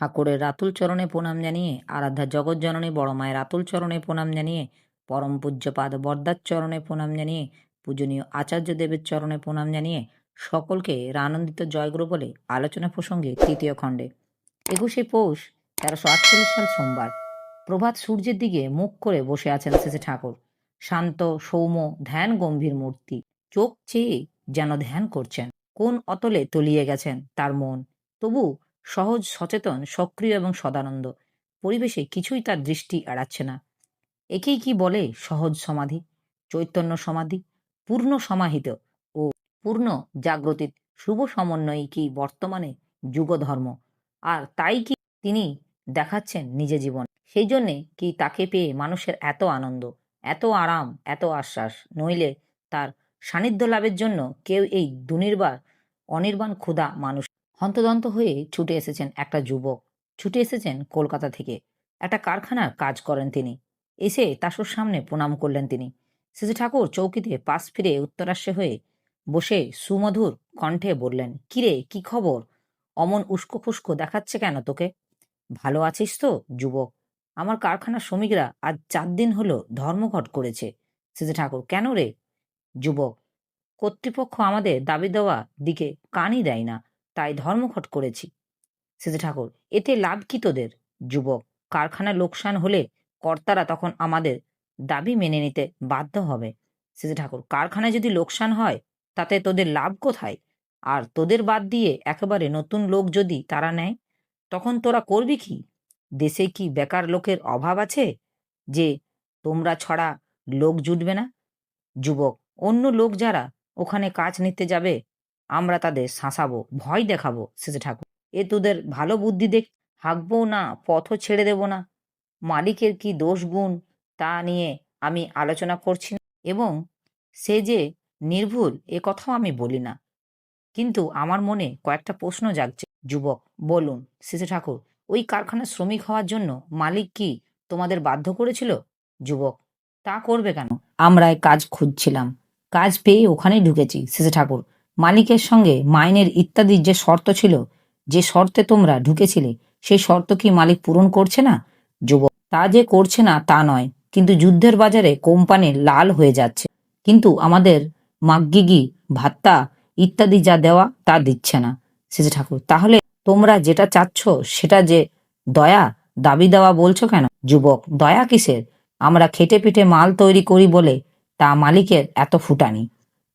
ঠাকুরের রাতুল চরণে প্রণাম জানিয়ে, আরাধ্যা জগৎজননী বড় মায়ের রাতুল চরণে প্রণাম জানিয়ে, পরম পূজ্যপাদ বরদার চরণে প্রণাম জানিয়ে, পূজনীয় আচার্য দেবের চরণে প্রণাম জানিয়ে সকলকে রানন্দিত জয়গুরু বলে আলোচনা প্রসঙ্গে তৃতীয় খণ্ডে। একুশে পৌষ, তেরোশো আটচল্লিশ সাল সোমবার। প্রভাত সূর্যের দিকে মুখ করে বসে আছেন শেষে ঠাকুর। শান্ত, সৌম্য, ধ্যান গম্ভীর মূর্তি। চোখ চেয়ে যেন ধ্যান করছেন। কোন অতলে তলিয়ে গেছেন তার মন। তবু সহজ, সচেতন, সক্রিয় এবং সদানন্দ। পরিবেশে কিছুই তার দৃষ্টি এড়াচ্ছে না। একেই কি বলে সহজ সমাধি, চৈতন্য সমাধি, পূর্ণ সমাহিত ও পূর্ণ জাগ্রতির শুভ সমন্বয়ই কি বর্তমানে যুগধর্ম? আর তাই কি তিনি দেখাচ্ছেন নিজে জীবন? সেই জন্যে কি তাকে পেয়ে মানুষের এত আনন্দ, এত আরাম, এত আশ্বাস? নইলে তার সান্নিধ্য লাভের জন্য কেউ এই দুনির্বার, অনির্বাণ ক্ষুধা মানুষ হন্তদন্ত হয়ে ছুটে এসেছেন একটা যুবক। ছুটে এসেছেন কলকাতা থেকে। একটা কারখানার কাজ করেন তিনি। এসে তাসুর সামনে প্রণাম করলেন তিনি। শ্রী ঠাকুর চৌকিতে পাশ ফিরে উত্তরাস্যে হয়ে বসে সুমধুর কণ্ঠে বললেন, কিরে, কি খবর? অমন উস্কো খুস্কো দেখাচ্ছে কেন তোকে? ভালো আছিস তো, যুবক? আমার কারখানার শ্রমিকরা আজ চার দিন হলো ধর্মঘট করেছে। শ্রী ঠাকুর, কেন রে? যুবক, কর্তৃপক্ষ আমাদের দাবি দেওয়া দিকে কানই দেয় না। তাই ধর্মঘট করেছি। শ্রী ঠাকুর, এতে লাভ কি তোদের? যুবক, কারখানা লোকসান হলে কর্তারা তখন আমাদের দাবি মেনে নিতে বাধ্য হবে। শ্রী ঠাকুর, কারখানায় যদি লোকসান হয়, তাতে তোদের লাভ কোথায়? আর তোদের বাদ দিয়ে একেবারে নতুন লোক যদি তারা নেয়, তখন তোরা করবি কি? দেশে কি বেকার লোকের অভাব আছে? যে তোমরা ছড়া লোক জুটবে না? যুবক, অন্য লোক যারা ওখানে কাজ নিতে যাবে আমরা তাদের শাঁসাবো, ভয় দেখাবো শেষে ঠাকুর। এ তোদের ভালো বুদ্ধি দেখ হাঁকবো না, পথও ছেড়ে দেব না। মালিকের কি দোষ গুণ, তা নিয়ে আমি আলোচনা করছি না। এবং সে যে নির্ভুল, এ কথাও আমি বলি না। কিন্তু আমার মনে কয়েকটা প্রশ্ন জাগছে। যুবক, বলুন শিশু ঠাকুর, ওই কারখানার শ্রমিক হওয়ার জন্য মালিক কি তোমাদের বাধ্য করেছিল? যুবক, তা করবে কেন? আমরা কাজ খুঁজছিলাম। কাজ পেয়ে ওখানেই ঢুকেছি শিশু ঠাকুর। মালিকের সঙ্গে মাইনের ইত্যাদির যে শর্ত ছিল, যে শর্তে তোমরা ঢুকেছিলে সেই শর্ত কি মালিক পূরণ করছে না? যুবক, তা যে করছে না তা নয়, কিন্তু যুদ্ধের বাজারে কোম্পানি লাল হয়ে যাচ্ছে। কিন্তু আমাদের মাগ্গিগি, ভাত্তা ইত্যাদি যা দেওয়া, তা দিচ্ছে না। শিশু ঠাকুর, তাহলে তোমরা যেটা চাচ্ছ, সেটা যে দয়া, দাবি দেওয়া বলছো কেন? যুবক, দয়া কিসের? আমরা খেটে পিঠে মাল তৈরি করি বলে তা মালিকের এত ফুটানি।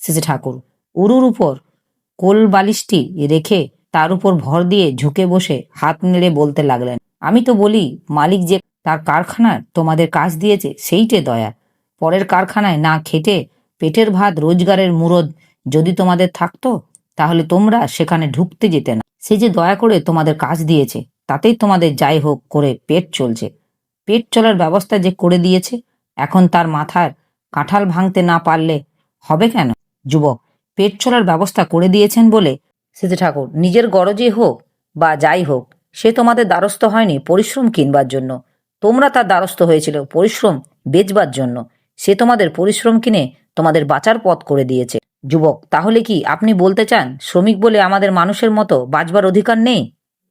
শিশু ঠাকুর উরুর উপর কোল বালিশটি রেখে তার উপর ভর দিয়ে ঝুঁকে বসে হাত নেড়ে বলতে লাগলেন, আমি তো বলি, মালিক যে তার কারখানার তোমাদের কাজ দিয়েছে, সেইটে দয়া। পরের কারখানায় না খেটে পেটের ভাত রোজগারের মুরদ যদি তোমাদের থাকতো, তাহলে তোমরা সেখানে ঢুকতে যেতে না। সে যে দয়া করে তোমাদের কাজ দিয়েছে, তাতেই তোমাদের যাই হোক করে পেট চলছে। পেট চলার ব্যবস্থা যে করে দিয়েছে, এখন তার মাথার কাঁঠাল ভাঙতে না পারলে হবে কেন? যুবক পেট চলার ব্যবস্থা করে দিয়েছেন বলে সিদ্ধি ঠাকুর, নিজের গরজে হোক বা যাই হোক, সে তোমাদের দ্বারস্থ হয়নি পরিশ্রম কিনবার জন্য। তোমরা তার দ্বারস্থ হয়েছিল পরিশ্রম বেচবার জন্য। সে তোমাদের পরিশ্রম কিনে তোমাদের বাঁচার পথ করে দিয়েছে। যুবক, তাহলে কি আপনি বলতে চান শ্রমিক বলে আমাদের মানুষের মতো বাঁচবার অধিকার নেই?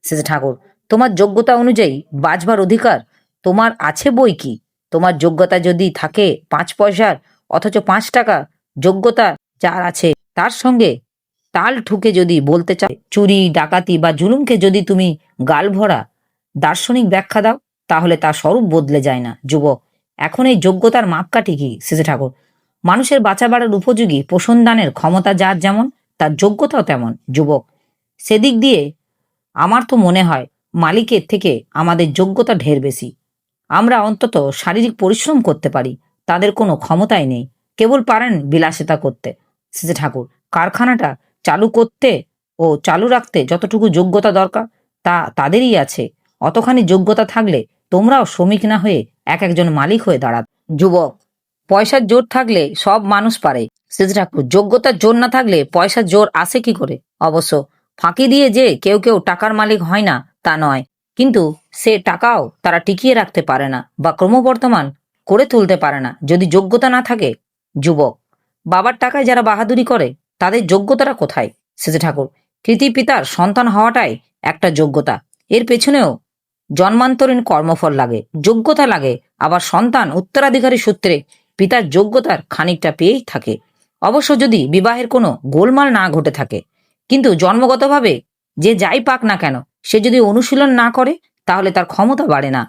শেষে ঠাকুর, তোমার যোগ্যতা অনুযায়ী বাঁচবার অধিকার তোমার আছে বই কি? তোমার যোগ্যতা যদি থাকে পাঁচ পয়সার, অথচ পাঁচ টাকা যোগ্যতা যার আছে তার সঙ্গে তাল ঠুকে যদি বলতে চাও চুরি, ডাকাতি বা জুলুমকে যদি তুমি গাল ভরা দার্শনিক ব্যাখ্যা দাও, তাহলে তার স্বরূপ বদলে যায় না। যুবক, এখন এই যোগ্যতার মাপকাঠি কি শেষে ঠাকুর? মানুষের বাঁচা বাড়ার উপযোগী পোষণ দানের ক্ষমতা যার যেমন, তার যোগ্যতাও তেমন। যুবক, সেদিক দিয়ে আমার তো মনে হয় মালিকের থেকে আমাদের যোগ্যতা ঢের বেশি। আমরা অন্তত শারীরিক পরিশ্রম করতে পারি, তাদের কোনো ক্ষমতাই নেই, কেবল পারেন বিলাসিতা করতে শেষে ঠাকুর। কারখানাটা চালু করতে ও চালু রাখতে যতটুকু যোগ্যতা দরকার, তা তাদেরই আছে। অতখানি যোগ্যতা থাকলে তোমরাও শ্রমিক না হয়ে এক একজন মালিক হয়ে দাঁড়াত। যুবক, পয়সার জোর থাকলে সব মানুষ পারে। শেষ ঠাকুর যোগ্যতার জোর না থাকলে পয়সার জোর আসে কি করে? অবশ্য ফাঁকি দিয়ে যে কেউ কেউ টাকার মালিক হয় না, তা নয়। কিন্তু সে টাকাও তারা টিকিয়ে রাখতে পারে না বা ক্রমবর্ধমান করে তুলতে পারে না। যদি যোগ্যতা না থাকে, যুবক, বাবার টাকায় যারা বাহাদুরি করে তাদের যোগ্যতাটা কোথায়? শেষে ঠাকুর কৃতি পিতার সন্তান হওয়াটাই একটা যোগ্যতা। এর পেছনেও জন্মান্তরীণ কর্মফল লাগে, যোগ্যতা লাগে। আবার সন্তান উত্তরাধিকারী সূত্রে পিতার যোগ্যতার খানিকটা পেয়েই থাকে। অবশ্য যদি বিবাহের কোনো গোলমাল না ঘটে থাকে, কিন্তু জন্মগতভাবে যে যাই পাক না কেন, সে যদি অনুশীলন না করে, তাহলে তার ক্ষমতা বাড়ে না।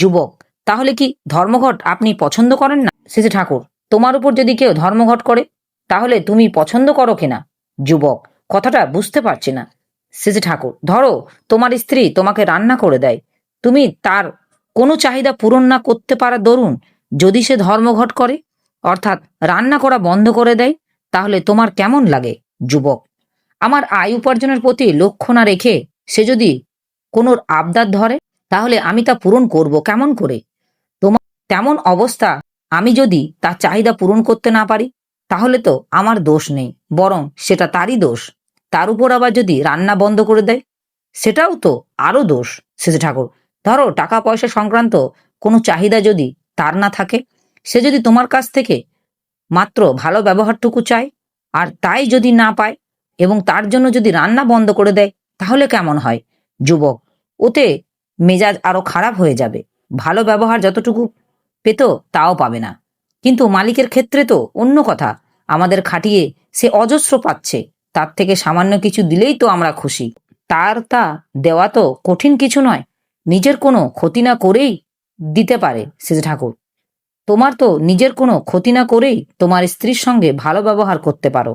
যুবক, তাহলে কি ধর্মঘট আপনি পছন্দ করেন না? শেষে ঠাকুর, তোমার উপর যদি কেউ ধর্মঘট করে তাহলে তুমি পছন্দ করো কিনা? যুবক, কথাটা বুঝতে পারছি না। শেষে ঠাকুর, ধরো তোমার স্ত্রী তোমাকে রান্না করে দেয়। তুমি তার কোনো চাহিদা পূরণ না করতে পারা দরুন, যদি সে ধর্মঘট করে, অর্থাৎ রান্না করা বন্ধ করে দেয়, তাহলে তোমার কেমন লাগে, যুবক? আমার আয় উপার্জনের প্রতি লক্ষ্য না রেখে সে যদি কোনো আবদার ধরে, তাহলে আমি তা পূরণ করব কেমন করে? তোমার তেমন অবস্থা, আমি যদি তার চাহিদা পূরণ করতে না পারি তাহলে তো আমার দোষ নেই, বরং সেটা তারই দোষ। তার উপর আবার যদি রান্না বন্ধ করে দেয়, সেটাও তো আরও দোষ শেষে ঠাকুর। ধরো টাকা পয়সা সংক্রান্ত কোনো চাহিদা যদি তার না থাকে, সে যদি তোমার কাছ থেকে মাত্র ভালো ব্যবহারটুকু চায়, আর তাই যদি না পায়, এবং তার জন্য যদি রান্না বন্ধ করে দেয়, তাহলে কেমন হয়? যুবক, ওতে মেজাজ আরও খারাপ হয়ে যাবে। ভালো ব্যবহার যতটুকু পেত, তাও পাবে না। কিন্তু মালিকের ক্ষেত্রে তো অন্য কথা। আমাদের খাটিয়ে সে অজস্র পাচ্ছে। তার থেকে সামান্য কিছু দিলেই তো আমরা খুশি। তার তা দেওয়া তো কঠিন কিছু নয়। নিজের কোনো ক্ষতি না করেই দিতে পারে সেজে ঠাকুর। তোমার তো নিজের কোনো ক্ষতি না করেই তোমার স্ত্রীর সঙ্গে ভালো ব্যবহার করতে পারো।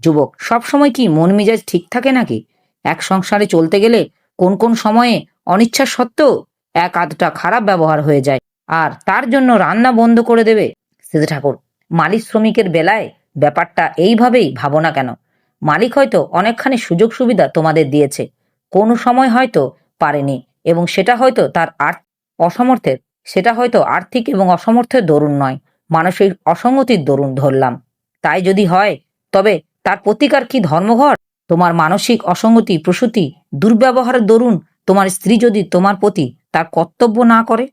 যুবক, সবসময় কি মন মেজাজ ঠিক থাকে নাকি? এক সংসারে চলতে গেলে কোন কোন সময়ে অনিচ্ছা সত্ত্বেও এক আধটা খারাপ ব্যবহার হয়ে যায়। আর তার জন্য রান্না বন্ধ করে দেবে? সেজে ঠাকুর, মালিক শ্রমিকের বেলায় ব্যাপারটা এইভাবেই ভাবো না কেন? মালিক হয়তো অনেকখানি সুযোগ সুবিধা তোমাদের দিয়েছে, কোনো সময় হয়তো পারেনি এবং সেটা হয়তো তার অসমর্থের, সেটা হয়তো আর্থিক এবং অসমর্থের দরুন নয়, মানসিক অসঙ্গতির দরুন ধরলাম। তাই যদি হয়, তবে তার প্রতিকার কি ধর্মঘট? তোমার মানসিক অসঙ্গতি, প্রসূতি, দুর্ব্যবহারের দরুন তোমার স্ত্রী যদি তোমার প্রতি তার কর্তব্য না করে?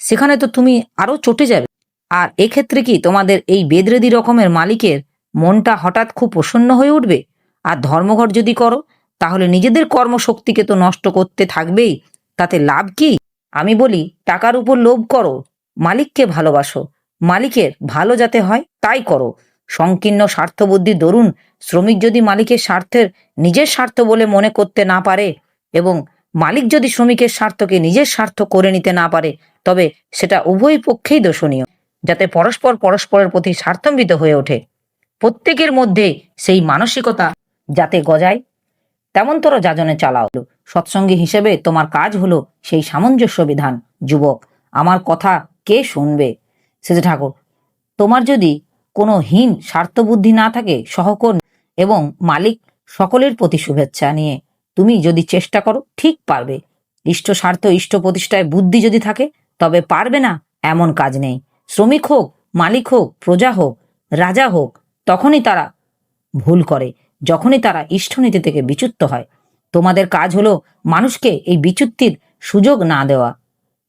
সেখানে তো তুমি আরও চটে যাবে। আর এক্ষেত্রে কি তোমাদের এই বেদরেদি রকমের মালিকের মনটা হঠাৎ খুব প্রসন্ন হয়ে উঠবে? আর ধর্মঘট যদি করো, তাহলে নিজেদের কর্মশক্তিকে তো নষ্ট করতে থাকবেই। তাতে লাভ কি? আমি বলি, টাকার উপর লোভ করো, মালিককে ভালোবাসো। মালিকের ভালো যাতে হয়, তাই করো। সংকীর্ণ স্বার্থবুদ্ধি দরুন শ্রমিক যদি মালিকের স্বার্থের নিজের স্বার্থ বলে মনে করতে না পারে এবং মালিক যদি শ্রমিকের স্বার্থকে নিজের স্বার্থ করে নিতে না পারে, তবে সেটা উভয় পক্ষেই দোষণীয়। যাতে পরস্পর পরস্পরের প্রতি স্বার্থম্বিত হয়ে ওঠে। প্রত্যেকের মধ্যে সেই মানসিকতা যাতে গজায় তেমনতর যাজনে চালাও। সৎসঙ্গী হিসেবে তোমার কাজ হলো সেই সামঞ্জস্য বিধান। যুবক, আমার কথা কে শুনবে? সেজে ঠাকুর, তোমার যদি কোনো হীন স্বার্থবুদ্ধি না থাকে, সহকর এবং মালিক সকলের প্রতি শুভেচ্ছা নিয়ে তুমি যদি চেষ্টা করো, ঠিক পারবে। ইষ্ট স্বার্থ, ইষ্ট প্রতিষ্ঠায় বুদ্ধি যদি থাকে, তবে পারবে না, এমন কাজ নেই। শ্রমিক হোক, মালিক হোক, প্রজা হোক, রাজা হোক, তখনই তারা ভুল করে, যখনই তারা ইষ্টনীতি থেকে বিচ্যুত হয়। তোমাদের কাজ হলো মানুষকে এই বিচ্যুতির সুযোগ না দেওয়া।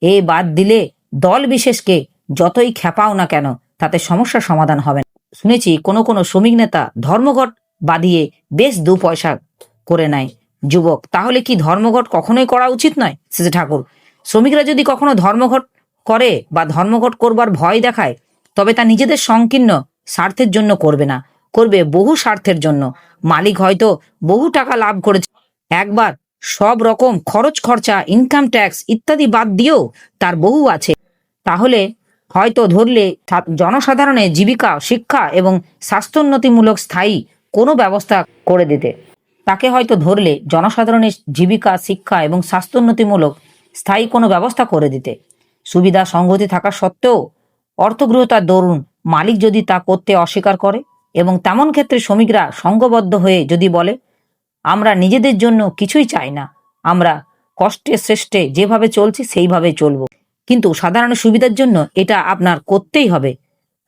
এ বাদ দিলে দল বিশেষকে যতই খেপাও না কেন, তাতে সমস্যার সমাধান হবে না। শুনেছি কোনো কোনো শ্রমিক নেতা ধর্মঘট বাদিয়ে বেশ দু পয়সা করে নেয়। যুবক, তাহলে কি ধর্মঘট কখনোই করা উচিত নয়? সেজে ঠাকুর, শ্রমিকরা যদি কখনো ধর্মঘট করে বা ধর্মঘট করবার ভয় দেখায়, তবে তা নিজেদের সংকীর্ণ স্বার্থের জন্য করবে না, করবে বহু স্বার্থের জন্য। মালিক হয়তো বহু টাকা লাভ করেছে। একবার সব রকম খরচ, খরচা ইনকাম ট্যাক্স ইত্যাদি বাদ দিয়েও তার বহু আছে। তাহলে হয়তো ধরলে জনসাধারণের জীবিকা, শিক্ষা এবং স্বাস্থ্যোন্নতিমূলক স্থায়ী কোনো ব্যবস্থা করে দিতে। তাকে হয়তো ধরলে জনসাধারণের জীবিকা, শিক্ষা এবং স্বাস্থ্যোন্নতিমূলক স্থায়ী কোনো ব্যবস্থা করে দিতে। সুবিধা সংগতি থাকা সত্ত্বেও অর্থগৃহতার দরুন মালিক যদি তা করতে অস্বীকার করে এবং তেমন ক্ষেত্রে শ্রমিকরা সংঘবদ্ধ হয়ে যদি বলে, আমরা নিজেদের জন্য কিছুই চাই না, আমরা কষ্টে শ্রেষ্ঠে যেভাবে চলছি সেইভাবে চলব। কিন্তু সাধারণ সুবিধার জন্য এটা আপনার করতেই হবে।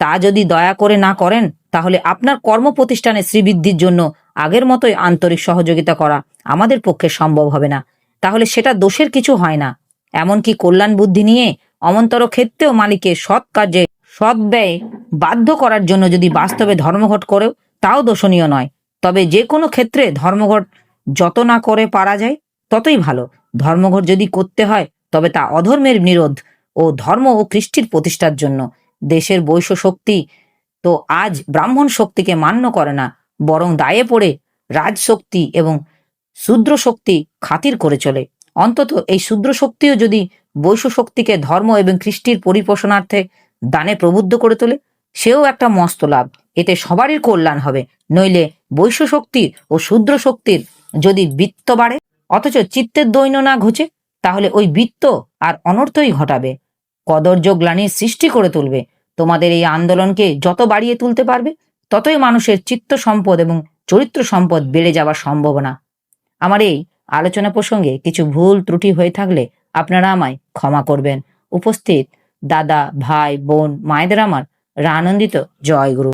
তা যদি দয়া করে না করেন, তাহলে আপনার কর্ম প্রতিষ্ঠানে শ্রীবৃদ্ধির জন্য আগের মতোই আন্তরিক সহযোগিতা করা আমাদের পক্ষে সম্ভব হবে না। তাহলে সেটা দোষের কিছু হয় না। এমনকি কল্যাণ বুদ্ধি নিয়ে অমন্তর ক্ষেত্রেও মালিকের সৎ কাজে সৎ ব্যয় বাধ্য করার জন্য যদি বাস্তবে ধর্মঘট করে, তাও দোষণীয় নয়। তবে যে কোনো ক্ষেত্রে ধর্মঘট যত না করে পারা যায়, ততই ভালো। ধর্মঘট যদি করতে হয়, তবে তা অধর্মের নিরোধ ও ধর্ম ও কৃষ্টির প্রতিষ্ঠার জন্য। দেশের বৈশ্য শক্তি তো আজ ব্রাহ্মণ শক্তিকে মান্য করে না, বরং দায়ে পড়ে রাজশক্তি এবং শূদ্র শক্তি খাতির করে চলে। অন্তত এই শূদ্র শক্তিও যদি বৈশ্য শক্তিকে ধর্ম এবং কৃষ্টির পরিপোষণার্থে দানে প্রবুদ্ধ করে তোলে, সেও একটা মস্ত লাভ। এতে সবারই কল্যাণ হবে। নইলে বৈশ্য শক্তির ও শূদ্র শক্তির যদি বৃত্ত বাড়ে, অথচ চিত্তের দৈন্য না ঘুচে, তাহলে ওই বৃত্ত আর অনর্থই ঘটাবে। কদর্য গ্লানির সৃষ্টি করে তুলবে। তোমাদের এই আন্দোলনকে যত বাড়িয়ে তুলতে পারবে, ততই মানুষের চিত্ত সম্পদ এবং চরিত্র সম্পদ বেড়ে যাওয়ার সম্ভাবনা। আমার এই আলোচনা প্রসঙ্গে কিছু ভুল ত্রুটি হয়ে থাকলে আপনারা আমায় ক্ষমা করবেন। উপস্থিত দাদা, ভাই, বোন, মায়েদের আমার রানন্দিত জয় গুরু